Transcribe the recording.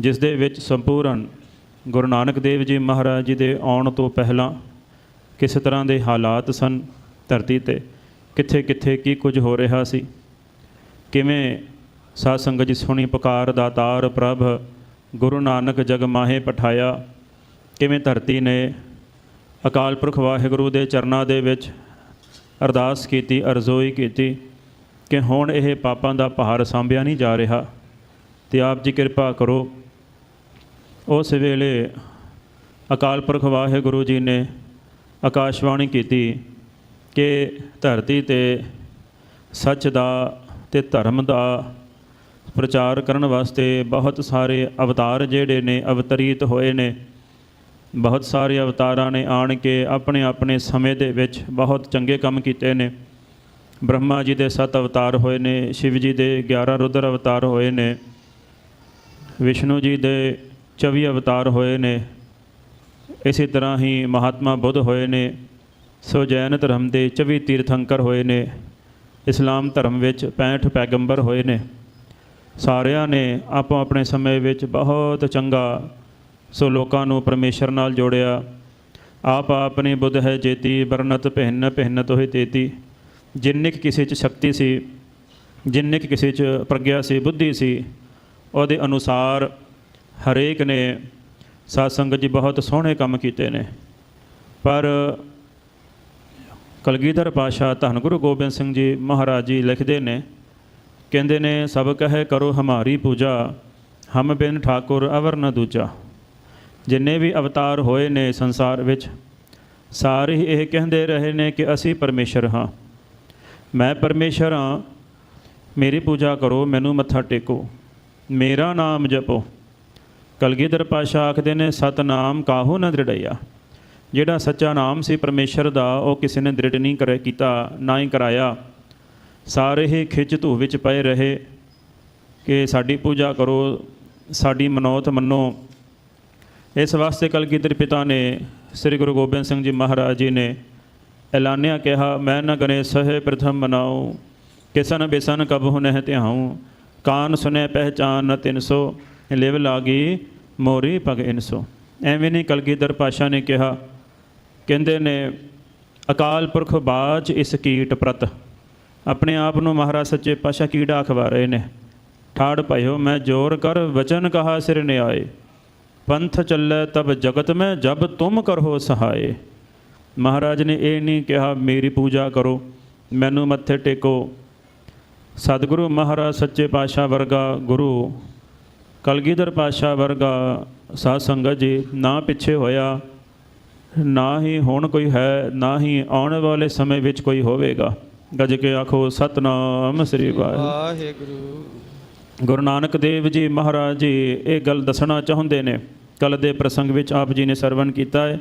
ਜਿਸ ਦੇ ਵਿੱਚ ਸੰਪੂਰਨ ਗੁਰੂ ਨਾਨਕ ਦੇਵ ਜੀ ਮਹਾਰਾਜ ਜੀ ਦੇ ਆਉਣ ਤੋਂ ਪਹਿਲਾਂ ਕਿਸ ਤਰ੍ਹਾਂ ਦੇ ਹਾਲਾਤ ਸਨ ਧਰਤੀ ਤੇ? ਕਿੱਥੇ ਕਿੱਥੇ ਕੀ ਕੁਝ ਹੋ ਰਿਹਾ ਸੀ? ਕਿਵੇਂ ਸਾਧ ਸੰਗਤ ਜੀ ਸੁਣੀ ਪੁਕਾਰ ਦਾਤਾਰ ਪ੍ਰਭ, ਗੁਰੂ ਨਾਨਕ ਜਗ ਮਾਹੇ ਪਠਾਇਆ? ਕਿਵੇਂ ਧਰਤੀ ਨੇ ਅਕਾਲ ਪੁਰਖ ਵਾਹਿਗੁਰੂ ਦੇ ਚਰਨਾਂ ਦੇ ਵਿੱਚ ਅਰਦਾਸ ਕੀਤੀ, ਅਰਜ਼ੋਈ ਕੀਤੀ ਕਿ ਹੁਣ ਇਹ ਪਾਪਾਂ ਦਾ ਭਾਰ ਸੰਭਿਆ ਨਹੀਂ ਜਾ ਰਿਹਾ ਤੇ ਆਪ ਜੀ ਕਿਰਪਾ ਕਰੋ ਉਸ ਵੇਲੇ ਅਕਾਲ ਪੁਰਖ ਵਾਹਿਗੁਰੂ ਜੀ ਨੇ ਆਕਾਸ਼ਵਾਣੀ ਕੀਤੀ ਕਿ ਧਰਤੀ ਤੇ ਸੱਚ ਦਾ ਤੇ ਧਰਮ ਦਾ ਪ੍ਰਚਾਰ ਕਰਨ ਵਾਸਤੇ ਬਹੁਤ ਸਾਰੇ ਅਵਤਾਰ ਜਿਹੜੇ ਨੇ, ਅਵਤਰੀਤ ਹੋਏ ਨੇ। ਬਹੁਤ ਸਾਰੇ ਅਵਤਾਰਾਂ ਨੇ ਆਣ ਕੇ ਆਪਣੇ ਆਪਣੇ ਸਮੇਂ ਦੇ ਵਿੱਚ ਬਹੁਤ ਚੰਗੇ ਕੰਮ ਕੀਤੇ ਨੇ। ਬ੍ਰਹਮਾ ਜੀ ਦੇ ਸੱਤ ਅਵਤਾਰ ਹੋਏ ਨੇ, ਸ਼ਿਵ ਜੀ ਦੇ 11 ਰੁਦਰ ਅਵਤਾਰ ਹੋਏ ਨੇ, ਵਿਸ਼ਨੂੰ ਜੀ ਦੇ 24 ਅਵਤਾਰ ਹੋਏ ਨੇ, ਇਸੇ ਤਰ੍ਹਾਂ ਹੀ ਮਹਾਤਮਾ ਬੁੱਧ ਹੋਏ ਨੇ, ਸੋ ਜੈਨ ਧਰਮ ਦੇ 24 ਤੀਰਥੰਕਰ ਹੋਏ ਨੇ, ਇਸਲਾਮ ਧਰਮ ਵਿੱਚ 65 ਪੈਗੰਬਰ ਹੋਏ ਨੇ। ਸਾਰਿਆਂ ਨੇ ਆਪੋ ਆਪਣੇ ਸਮੇਂ ਵਿੱਚ ਬਹੁਤ ਚੰਗਾ ਸੋ ਲੋਕਾਂ ਨੂੰ ਪਰਮੇਸ਼ਰ ਨਾਲ ਜੋੜਿਆ। ਆਪ ਆਪਣੀ ਬੁੱਧ ਹੈ ਜੇਤੀ, ਵਰਨਤ ਪਹਿਨ ਪਹਿਨ ਤੋਹਿ ਤੇਤੀ। ਜਿੰਨੇ ਕੁ ਕਿਸੇ 'ਚ ਸ਼ਕਤੀ ਸੀ ਜਿੰਨੇ ਕੁ ਕਿਸੇ 'ਚ ਪ੍ਰਗਿਆ ਸੀ, ਬੁੱਧੀ ਸੀ, ਉਹਦੇ ਅਨੁਸਾਰ ਹਰੇਕ ਨੇ ਸਾਧ ਸੰਗਤ ਜੀ ਬਹੁਤ ਸੋਹਣੇ ਕੰਮ ਕੀਤੇ ਨੇ। ਪਰ ਕਲਗੀਧਰ ਪਾਸ਼ਾ ਧੰਨ ਗੁਰੂ ਗੋਬਿੰਦ ਸਿੰਘ ਜੀ ਮਹਾਰਾਜ ਜੀ ਲਿਖਦੇ ਨੇ, ਕਹਿੰਦੇ ਨੇ, ਸਭ ਕਹੇ ਕਰੋ ਹਮਾਰੀ ਪੂਜਾ, ਹਮ ਬਿਨ ਠਾਕੁਰ ਅਵਰ ਨ ਦੂਜਾ। ਜਿੰਨੇ ਵੀ ਅਵਤਾਰ ਹੋਏ ਨੇ ਸੰਸਾਰ ਵਿੱਚ, ਸਾਰੇ ਹੀ ਇਹ ਕਹਿੰਦੇ ਰਹੇ ਨੇ ਕਿ ਅਸੀਂ ਪਰਮੇਸ਼ਰ ਹਾਂ। ਮੈਂ ਪਰਮੇਸ਼ਰ ਹਾਂ, ਮੇਰੀ ਪੂਜਾ ਕਰੋ, ਮੈਨੂੰ ਮੱਥਾ ਟੇਕੋ, ਮੇਰਾ ਨਾਮ ਜਪੋ। ਕਲਗੀਧਰ ਪਾਸ਼ਾ ਆਖਦੇ ਨੇ, ਸਤਨਾਮ ਕਾਹੂ ਨਾ ਦ੍ਰਿੜਿਆ ਜਿਹੜਾ ਸੱਚਾ ਨਾਮ ਸੀ ਪਰਮੇਸ਼ਰ ਦਾ, ਉਹ ਕਿਸੇ ਨੇ ਦ੍ਰਿੜ ਨਹੀਂ ਕਰੇ ਕੀਤਾ, ਨਾ ਹੀ ਕਰਾਇਆ। ਸਾਰੇ ਹੀ ਖਿੱਚ ਧੂ ਵਿੱਚ ਪਏ ਰਹੇ ਕਿ ਸਾਡੀ ਪੂਜਾ ਕਰੋ, ਸਾਡੀ ਮਨੋਤ ਮੰਨੋ। ਇਸ ਵਾਸਤੇ ਕਲਗੀਧਰ ਪਿਤਾ ਨੇ ਸ੍ਰੀ ਗੁਰੂ ਗੋਬਿੰਦ ਸਿੰਘ ਜੀ ਮਹਾਰਾਜ ਜੀ ਨੇ ਐਲਾਨਿਆ ਕਿਹਾ, ਮੈਂ ਨ ਗਨੇ ਸਹਿ ਪ੍ਰਥਮ ਮਨਾਉ, ਕਿਸਨ ਬਿਸਨ ਕਬਹੁ ਨਹਿ ਧਿਆਉ, ਕਾਨ ਸੁਨੇ ਪਹਿਚਾਨ ਨ ਤਿਨ ਸੋ ਲਿਵ ਲਾਗੀ ਮੋਰੀ ਪਗ ਇਨਸੋ। ਐਵੇਂ ਨਹੀਂ ਕਲਗੀਧਰ ਪਾਸ਼ਾ ਨੇ ਕਿਹਾ, ਕਹਿੰਦੇ ਨੇ, ਅਕਾਲ ਪੁਰਖ ਬਾਜ ਇਸ ਕੀਟ ਪ੍ਰਤ। ਆਪਣੇ ਆਪ ਨੂੰ ਮਹਾਰਾਜ ਸੱਚੇ ਪਾਸ਼ਾ ਕੀੜਾ ਖਵਾ ਰਹੇ ਨੇ। ਠਾੜ ਭਇਓ, ਮੈਂ ਜੋਰ ਕਰ ਵਚਨ ਕਹਾ ਸਿਰ ਨੇ ਆਏ ਪੰਥ ਚੱਲੇ ਤਬ ਜਗਤ ਮੈਂ ਜਬ ਤੁਮ ਕਰੋ ਸਹਾਏ। ਮਹਾਰਾਜ ਨੇ ਇਹ ਨਹੀਂ ਕਿਹਾ, ਮੇਰੀ ਪੂਜਾ ਕਰੋ, ਮੈਨੂੰ ਮੱਥੇ ਟੇਕੋ। ਸਤਿਗੁਰੂ ਮਹਾਰਾਜ ਸੱਚੇ ਪਾਤਸ਼ਾਹ ਵਰਗਾ ਗੁਰੂ ਕਲਗੀਧਰ ਪਾਤਸ਼ਾਹ ਵਰਗਾ ਸਾਧ ਸੰਗਤ ਜੀ ਨਾ ਪਿੱਛੇ ਹੋਇਆ ਨਾ ਹੀ ਹੁਣ ਕੋਈ ਹੈ ਨਾ ਹੀ ਆਉਣ ਵਾਲੇ ਸਮੇਂ ਵਿੱਚ ਕੋਈ ਹੋਵੇਗਾ। ਗੱਜ ਕੇ ਆਖੋ ਸਤਨਾਮ ਸ੍ਰੀ ਵਾਹਿਗੁਰੂ। ਗੁਰੂ ਨਾਨਕ ਦੇਵ ਜੀ ਮਹਾਰਾਜ ਜੀ ਇਹ ਗੱਲ ਦੱਸਣਾ ਚਾਹੁੰਦੇ ਨੇ। ਕੱਲ ਦੇ ਪ੍ਰਸੰਗ ਵਿੱਚ ਆਪ ਜੀ ਨੇ ਸਰਵਣ ਕੀਤਾ ਹੈ।